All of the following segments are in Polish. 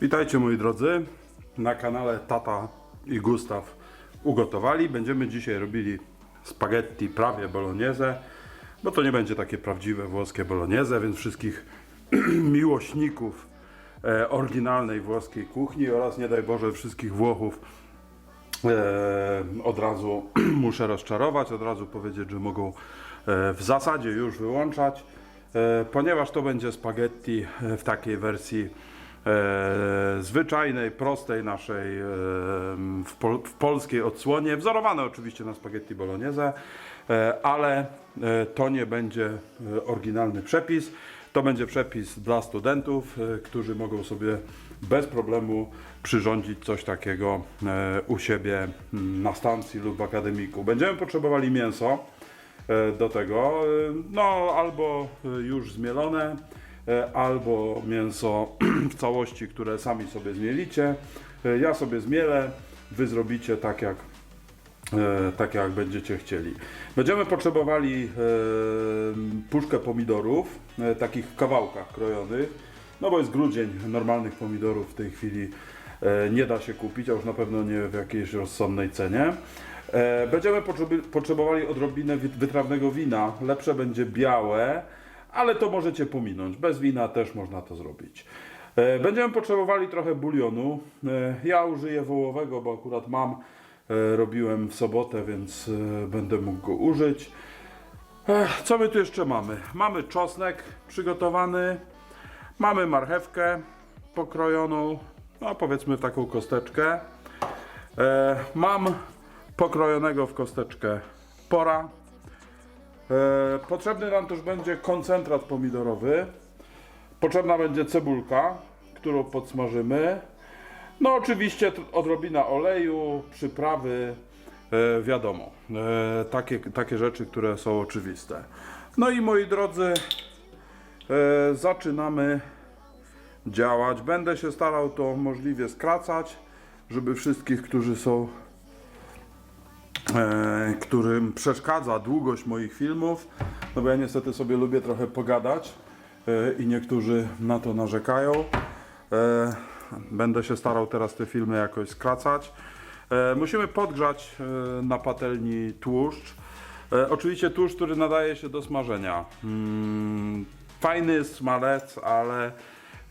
Witajcie moi drodzy na kanale Tata i Gustaw ugotowali. Będziemy dzisiaj robili spaghetti prawie bolognese, bo to nie będzie takie prawdziwe włoskie bolognese, więc wszystkich miłośników e, oryginalnej włoskiej kuchni oraz nie daj Boże wszystkich Włochów e, od razu muszę rozczarować, od razu powiedzieć, że mogą e, w zasadzie już wyłączać, ponieważ to będzie spaghetti e, w takiej wersji e, zwyczajnej, prostej naszej, e, w, pol, w polskiej odsłonie, wzorowane oczywiście na spaghetti bolognese, e, ale e, to nie będzie e, oryginalny przepis. To będzie przepis dla studentów, e, którzy mogą sobie bez problemu przyrządzić coś takiego e, u siebie mm, na stacji lub w akademiku. Będziemy potrzebowali mięso e, do tego, e, no albo e, już zmielone, e, albo mięso w całości, które sami sobie zmielicie. E, Ja sobie zmielę, wy zrobicie tak jak e, tak jak będziecie chcieli. Będziemy potrzebowali e, puszkę pomidorów, e, takich kawałkach krojonych, no bo jest grudzień, normalnych pomidorów w tej chwili e, nie da się kupić, a już na pewno nie w jakiejś rozsądnej cenie. E, będziemy potrzebowali odrobinę wytrawnego wina, lepsze będzie białe, ale to możecie pominąć, bez wina też można to zrobić. E, Będziemy potrzebowali trochę bulionu. E, Ja użyję wołowego, bo akurat mam. Robiłem w sobotę, więc będę mógł go użyć. Co my tu jeszcze mamy? Mamy czosnek przygotowany, mamy marchewkę pokrojoną, no powiedzmy w taką kosteczkę. Mam pokrojonego w kosteczkę pora. E, Potrzebny nam też będzie koncentrat pomidorowy. Potrzebna będzie cebulka, którą podsmażymy. No oczywiście odrobina oleju, przyprawy, e, wiadomo, e, takie, takie rzeczy, które są oczywiste. No i moi drodzy, zaczynamy działać. Będę się starał to możliwie skracać, żeby wszystkich, którzy są, którym przeszkadza długość moich filmów, no bo ja niestety sobie lubię trochę pogadać e, i niektórzy na to narzekają. E, Będę się starał teraz te filmy jakoś skracać. E, Musimy podgrzać e, na patelni tłuszcz. E, Oczywiście tłuszcz, który nadaje się do smażenia. Mm, Fajny smalec, ale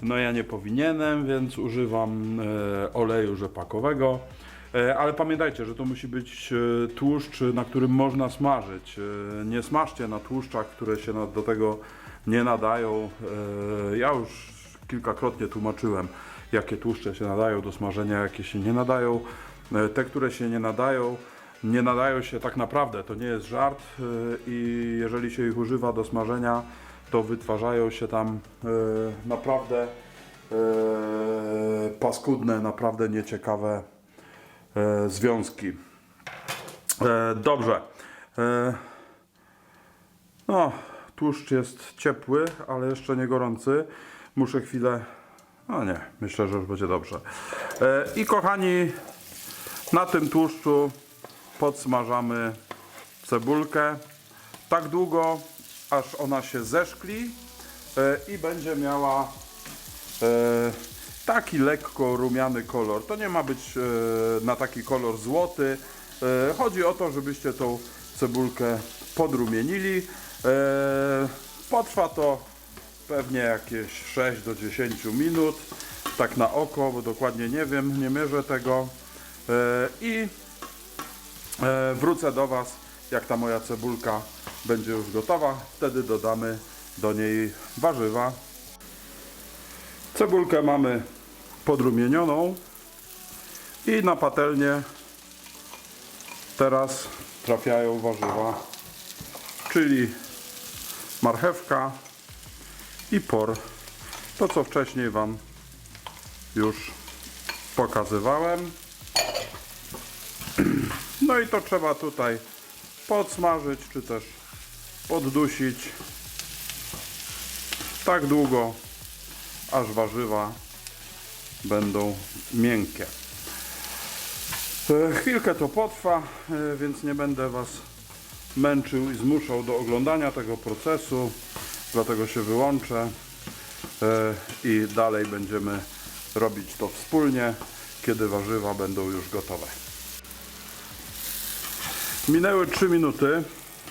no ja nie powinienem, więc używam e, oleju rzepakowego. E, Ale pamiętajcie, że to musi być e, tłuszcz, na którym można smażyć. E, Nie smażcie na tłuszczach, które się do tego nie nadają. Ja już kilkakrotnie tłumaczyłem, jakie tłuszcze się nadają do smażenia, jakie się nie nadają. Te, które się nie nadają, nie nadają się tak naprawdę, to nie jest żart i jeżeli się ich używa do smażenia, to wytwarzają się tam naprawdę paskudne, naprawdę nieciekawe związki. E, Dobrze. E, No, tłuszcz jest ciepły, ale jeszcze nie gorący. Muszę chwilę. No nie, myślę, że już będzie dobrze. E, I kochani, na tym tłuszczu podsmażamy cebulkę tak długo, aż ona się zeszkli e, i będzie miała e, taki lekko rumiany kolor. To nie ma być e, na taki kolor złoty. E, chodzi o to, żebyście tą cebulkę podrumienili. E, potrwa to pewnie jakieś 6 do 10 minut, tak na oko, bo dokładnie nie wiem, nie mierzę tego. I wrócę do Was, jak ta moja cebulka będzie już gotowa. Wtedy dodamy do niej warzywa. Cebulkę mamy podrumienioną i na patelnię teraz trafiają warzywa, czyli marchewka i por. To co wcześniej Wam już pokazywałem. No i to trzeba tutaj podsmażyć, czy też poddusić tak długo, aż warzywa będą miękkie. E, Chwilkę to potrwa, e, więc nie będę Was męczył i zmuszał do oglądania tego procesu, dlatego się wyłączę. e, i dalej będziemy robić to wspólnie, kiedy warzywa będą już gotowe. Minęły 3 minuty.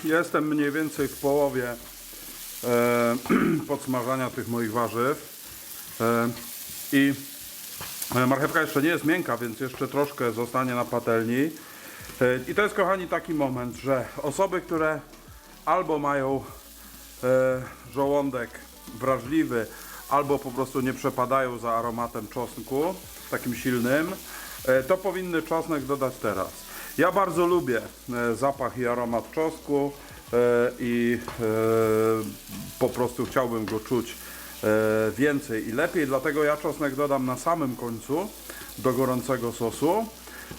Jestem mniej więcej w połowie podsmażania tych moich warzyw. E, I e, marchewka jeszcze nie jest miękka, więc jeszcze troszkę zostanie na patelni. E, I to jest, kochani, taki moment, że osoby, które albo mają żołądek wrażliwy, albo po prostu nie przepadają za aromatem czosnku, takim silnym, to powinny czosnek dodać teraz. Ja bardzo lubię zapach i aromat czosnku i po prostu chciałbym go czuć więcej i lepiej, dlatego ja czosnek dodam na samym końcu do gorącego sosu,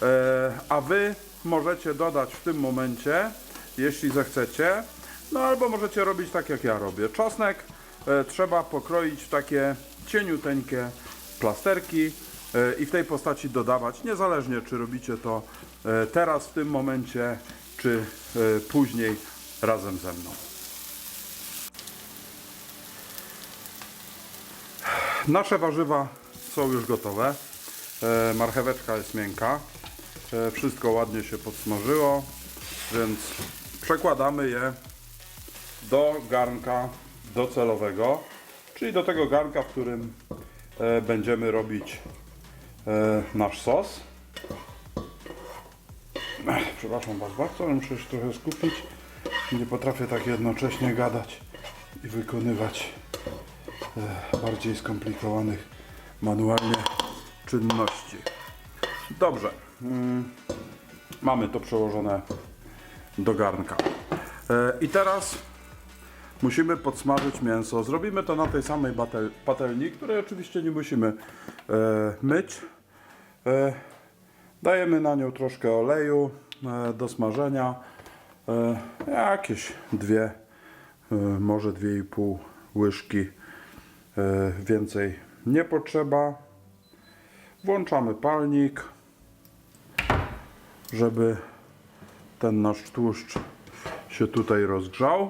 e, a wy możecie dodać w tym momencie, jeśli zechcecie, no albo możecie robić tak jak ja robię. Czosnek e, trzeba pokroić w takie cieniuteńkie plasterki e, i w tej postaci dodawać, niezależnie czy robicie to e, teraz w tym momencie, czy e, później razem ze mną. Nasze warzywa są już gotowe. E, marcheweczka jest miękka. E, wszystko ładnie się podsmażyło, więc przekładamy je do garnka docelowego, czyli do tego garnka, w którym e, będziemy robić nasz sos. Przepraszam Was bardzo, muszę się trochę skupić. Nie potrafię tak jednocześnie gadać i wykonywać bardziej skomplikowanych manualnie czynności. Dobrze. Mm, Mamy to przełożone do garnka. E, I teraz musimy podsmażyć mięso. Zrobimy to na tej samej patelni, której oczywiście nie musimy e, myć. E, dajemy na nią troszkę oleju do smażenia. Jakieś dwie, może dwie i pół łyżki. E, więcej nie potrzeba. Włączamy palnik, żeby ten nasz tłuszcz się tutaj rozgrzał.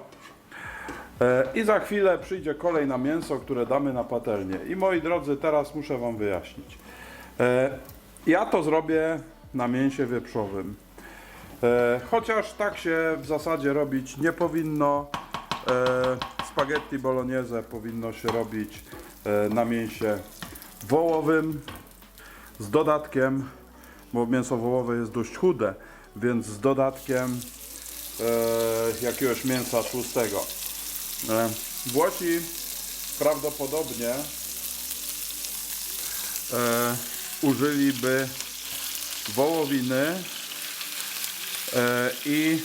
E, I za chwilę przyjdzie kolej na mięso, które damy na patelnię. I moi drodzy, teraz muszę Wam wyjaśnić. E, Ja to zrobię na mięsie wieprzowym. Chociaż tak się w zasadzie robić nie powinno. Spaghetti bolognese powinno się robić e, na mięsie wołowym z dodatkiem, bo mięso wołowe jest dość chude, więc z dodatkiem e, jakiegoś mięsa tłustego. E, Włosi prawdopodobnie użyliby wołowiny i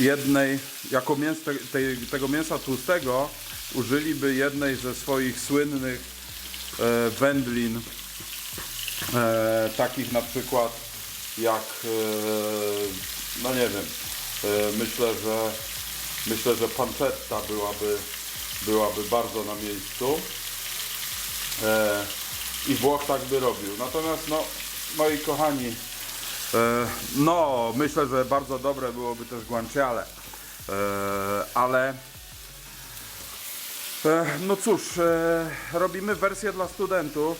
jednej, jako mięs, te, tej, tego mięsa tłustego użyliby jednej ze swoich słynnych e, wędlin, e, takich na przykład jak, e, no nie wiem, e, myślę, że myślę, że pancetta byłaby, byłaby bardzo na miejscu e, i Włoch tak by robił. Natomiast no, moi kochani, no myślę, że bardzo dobre byłoby też guanciale, e, ale E, No cóż, e, robimy wersję dla studentów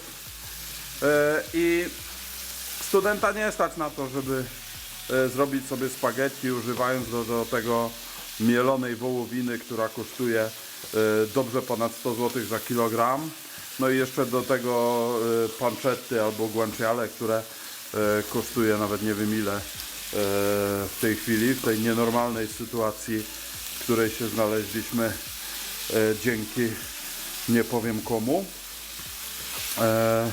e, i studenta nie stać na to, żeby e, zrobić sobie spaghetti używając do, do tego mielonej wołowiny, która kosztuje e, dobrze ponad 100 zł za kilogram. No i jeszcze do tego e, pancetty albo guanciale, które e, kosztuje nawet nie wiem ile e, w tej chwili, w tej nienormalnej sytuacji, w której się znaleźliśmy e, dzięki nie powiem komu. E,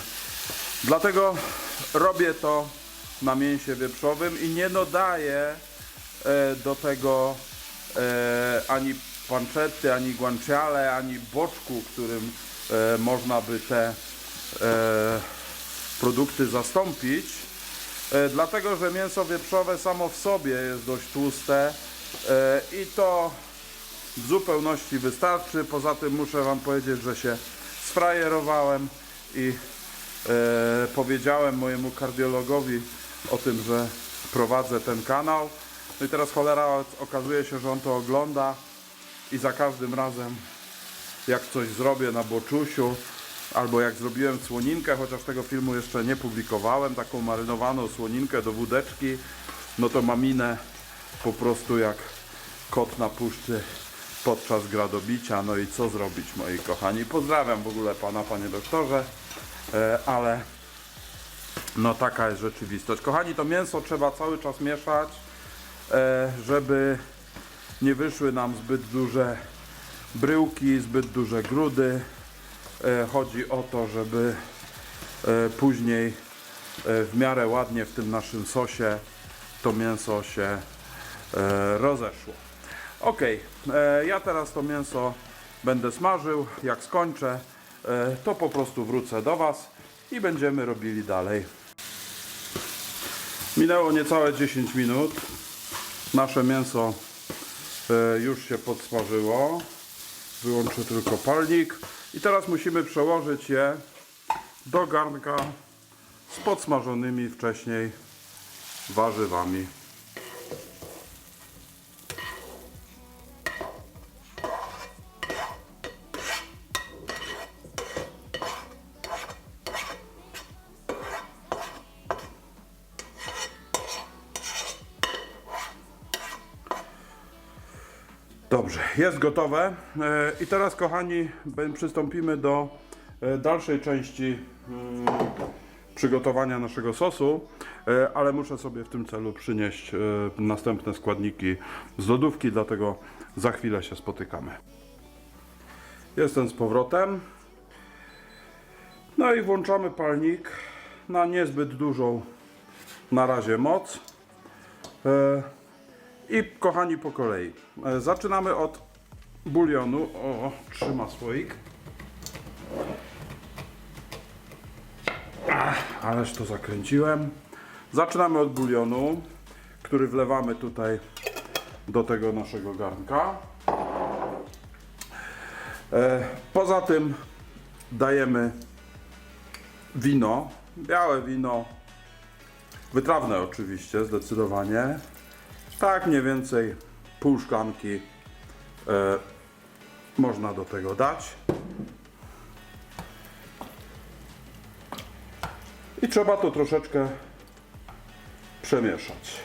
dlatego robię to na mięsie wieprzowym i nie dodaję e, do tego e, ani panczetty, ani guanciale, ani boczku, którym e, można by te e, produkty zastąpić. E, dlatego, że mięso wieprzowe samo w sobie jest dość tłuste e, i to w zupełności wystarczy. Poza tym muszę Wam powiedzieć, że się sfrajerowałem i e, powiedziałem mojemu kardiologowi o tym, że prowadzę ten kanał. No i teraz cholera okazuje się, że on to ogląda i za każdym razem jak coś zrobię na boczusiu, albo jak zrobiłem słoninkę, chociaż tego filmu jeszcze nie publikowałem, taką marynowaną słoninkę do wódeczki, no to mam minę po prostu jak kot na puszczy podczas gradobicia. No i co zrobić, moi kochani? Pozdrawiam w ogóle pana, panie doktorze, e, ale no taka jest rzeczywistość. Kochani, to mięso trzeba cały czas mieszać, e, żeby nie wyszły nam zbyt duże bryłki, zbyt duże grudy. E, Chodzi o to, żeby e, później e, w miarę ładnie w tym naszym sosie to mięso się rozeszło. Ok, ja teraz to mięso będę smażył. Jak skończę, to po prostu wrócę do Was i będziemy robili dalej. Minęło niecałe 10 minut. Nasze mięso już się podsmażyło. Wyłączę tylko palnik. I teraz musimy przełożyć je do garnka z podsmażonymi wcześniej warzywami. Dobrze, jest gotowe. E, I teraz, kochani, przystąpimy do e, dalszej części mm, przygotowania naszego sosu, e, ale muszę sobie w tym celu przynieść następne składniki z lodówki, dlatego za chwilę się spotykamy. Jestem z powrotem. No i włączamy palnik na niezbyt dużą na razie moc. I kochani po kolei. Zaczynamy od bulionu. O, trzyma słoik. Ach, ależ to zakręciłem. Zaczynamy od bulionu, który wlewamy tutaj do tego naszego garnka. E, Poza tym dajemy wino, białe wino, wytrawne oczywiście, zdecydowanie. Tak mniej więcej pół szklanki e, można do tego dać. I trzeba to troszeczkę przemieszać.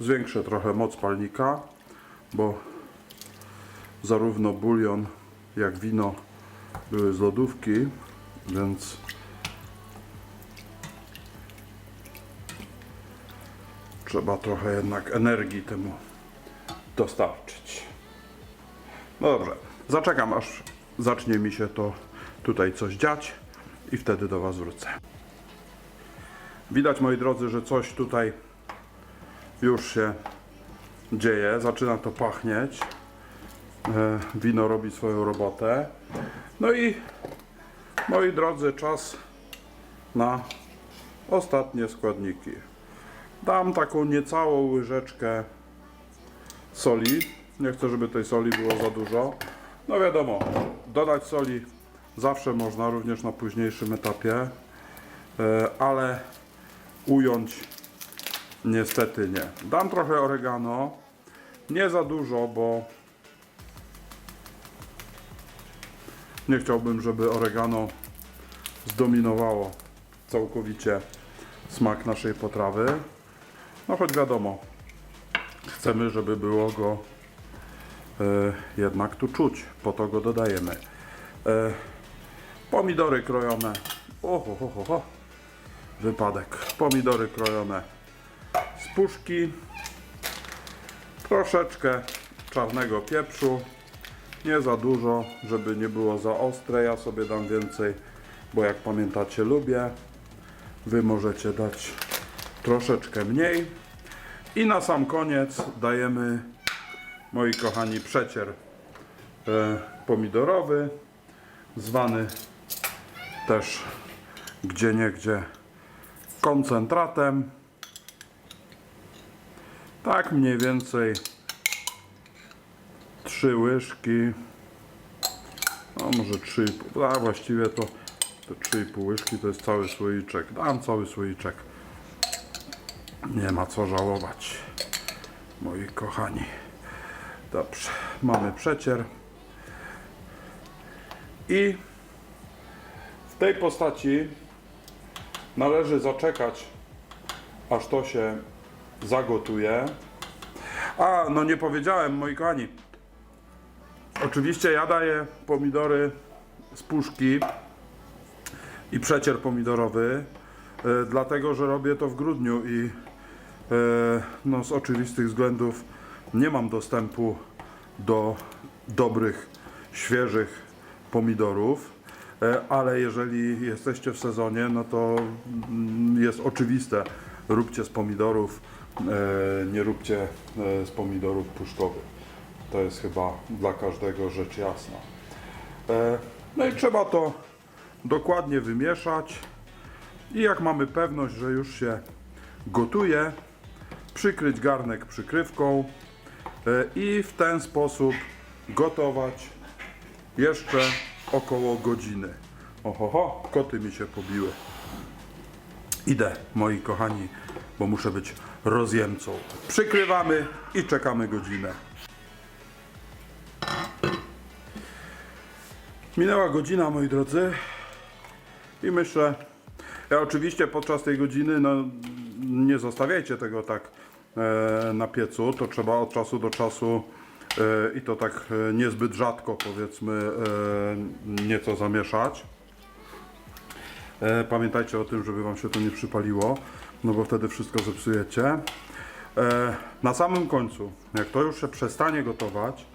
Zwiększę trochę moc palnika, bo zarówno bulion jak wino były z lodówki, więc trzeba trochę jednak energii temu dostarczyć. No dobrze, zaczekam aż zacznie mi się to tutaj coś dziać i wtedy do Was wrócę. Widać moi drodzy, że coś tutaj już się dzieje, zaczyna to pachnieć. E, Wino robi swoją robotę. No i moi drodzy, czas na ostatnie składniki. Dam taką niecałą łyżeczkę soli. Nie chcę, żeby tej soli było za dużo. No wiadomo, dodać soli zawsze można, również na późniejszym etapie, e, ale ująć niestety nie. Dam trochę oregano, nie za dużo, bo nie chciałbym, żeby oregano zdominowało całkowicie smak naszej potrawy. No choć wiadomo, chcemy, żeby było go e, jednak tu czuć, po to go dodajemy. E, pomidory krojone. Oho, ho, ho, ho. Wypadek. Pomidory krojone z puszki. Troszeczkę czarnego pieprzu. Nie za dużo, żeby nie było za ostre. Ja sobie dam więcej, bo jak pamiętacie, lubię. Wy możecie dać troszeczkę mniej. I na sam koniec dajemy, moi kochani, przecier e, pomidorowy, zwany też gdzie niegdzie koncentratem. Tak mniej więcej trzy łyżki, no może 3,5, a właściwie to te 3,5 łyżki to jest cały słoiczek. Dam cały słoiczek. Nie ma co żałować. moi kochani. Dobrze, mamy przecier. I w tej postaci należy zaczekać, aż to się zagotuje. A, no nie powiedziałem, moi kochani. Oczywiście ja daję pomidory z puszki i przecier pomidorowy, e, dlatego że robię to w grudniu i no, z oczywistych względów nie mam dostępu do dobrych, świeżych pomidorów. E, Ale jeżeli jesteście w sezonie, no to mm, jest oczywiste, róbcie z pomidorów, e, nie róbcie e, z pomidorów puszkowych. To jest chyba dla każdego rzecz jasna. E, No i trzeba to dokładnie wymieszać i jak mamy pewność, że już się gotuje, przykryć garnek przykrywką e, i w ten sposób gotować jeszcze około godziny. Ohoho, koty mi się pobiły. Idę, moi kochani, bo muszę być rozjemcą. Przykrywamy i czekamy godzinę. Minęła godzina, moi drodzy, i myślę, ja oczywiście podczas tej godziny, no nie zostawiajcie tego tak na piecu, to trzeba od czasu do czasu e, i to tak e, niezbyt rzadko powiedzmy e, nieco zamieszać. E, pamiętajcie o tym, żeby Wam się to nie przypaliło, no bo wtedy wszystko zepsujecie. E, na samym końcu, jak to już się przestanie gotować,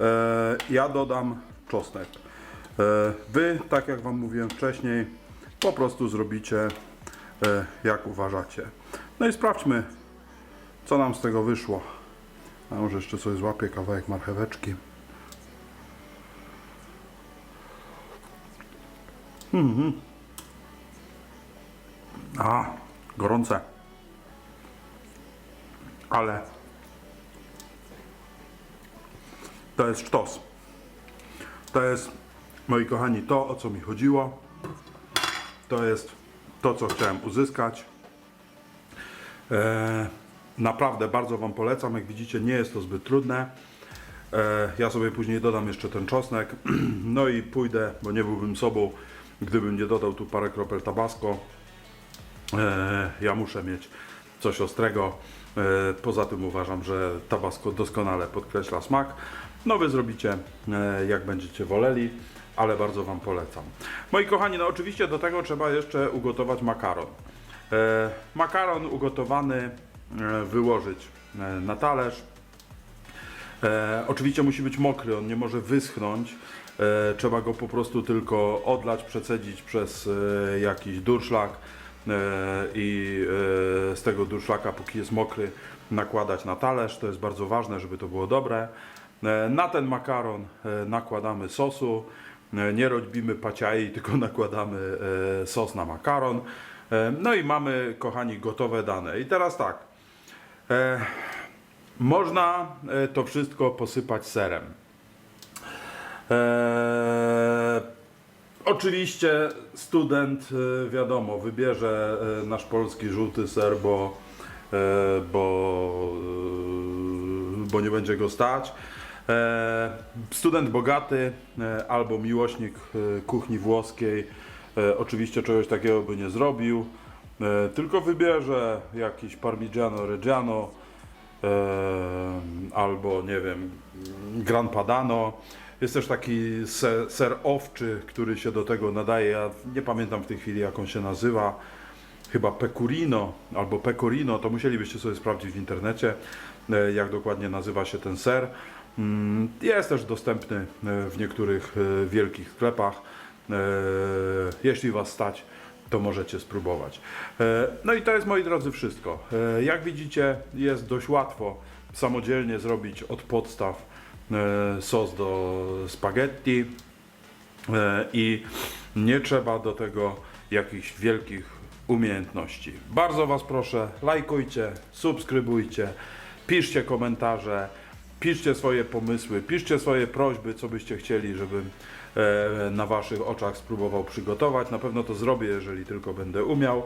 e, ja dodam czosnek. E, wy, tak jak Wam mówiłem wcześniej, po prostu zrobicie e, jak uważacie. No i sprawdźmy, co nam z tego wyszło. A może jeszcze sobie złapię kawałek marcheweczki. A, gorące. Ale to jest sztos. To jest, moi kochani, to o co mi chodziło. To jest to, co chciałem uzyskać. E, naprawdę bardzo Wam polecam. Jak widzicie, nie jest to zbyt trudne. E, ja sobie później dodam jeszcze ten czosnek. No i pójdę, bo nie byłbym sobą, gdybym nie dodał tu parę kropel tabasco. E, ja muszę mieć coś ostrego. E, poza tym uważam, że tabasco doskonale podkreśla smak. No wy zrobicie jak będziecie woleli, ale bardzo Wam polecam. Moi kochani, no oczywiście do tego trzeba jeszcze ugotować makaron. Makaron ugotowany wyłożyć e, na talerz. E, oczywiście musi być mokry, on nie może wyschnąć. E, trzeba go po prostu tylko odlać, przecedzić przez e, jakiś durszlak e, i e, z tego durszlaka, póki jest mokry, nakładać na talerz. To jest bardzo ważne, żeby to było dobre. E, na ten makaron e, nakładamy sosu. E, nie robimy paciai, tylko nakładamy e, sos na makaron. E, no i mamy, kochani, gotowe dane. I teraz tak. E, można e, to wszystko posypać serem. Eee, oczywiście student, e, wiadomo, wybierze e, nasz polski żółty ser, bo, e, bo, e, bo nie będzie go stać. E, student bogaty e, albo miłośnik e, kuchni włoskiej e, oczywiście czegoś takiego by nie zrobił, e, tylko wybierze jakiś parmigiano reggiano, e, albo nie wiem, Gran Padano. Jest też taki ser, ser owczy, który się do tego nadaje. Ja nie pamiętam w tej chwili, jak on się nazywa. Chyba Pecorino albo Pecorino, to musielibyście sobie sprawdzić w internecie, e, jak dokładnie nazywa się ten ser. Mm, Jest też dostępny e, w niektórych e, wielkich sklepach. E, Jeśli Was stać, to możecie spróbować. E, No i to jest, moi drodzy, wszystko. E, Jak widzicie, jest dość łatwo samodzielnie zrobić od podstaw e, sos do spaghetti i nie trzeba do tego jakichś wielkich umiejętności. Bardzo Was proszę, lajkujcie, subskrybujcie, piszcie komentarze Piszcie swoje pomysły, piszcie swoje prośby, co byście chcieli, żebym na Waszych oczach spróbował przygotować. Na pewno to zrobię, jeżeli tylko będę umiał.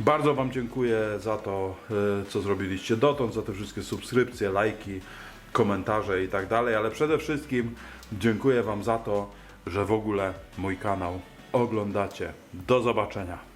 Bardzo Wam dziękuję za to, e, co zrobiliście dotąd, za te wszystkie subskrypcje, lajki, komentarze i tak dalej, ale przede wszystkim dziękuję Wam za to, że w ogóle mój kanał oglądacie. Do zobaczenia.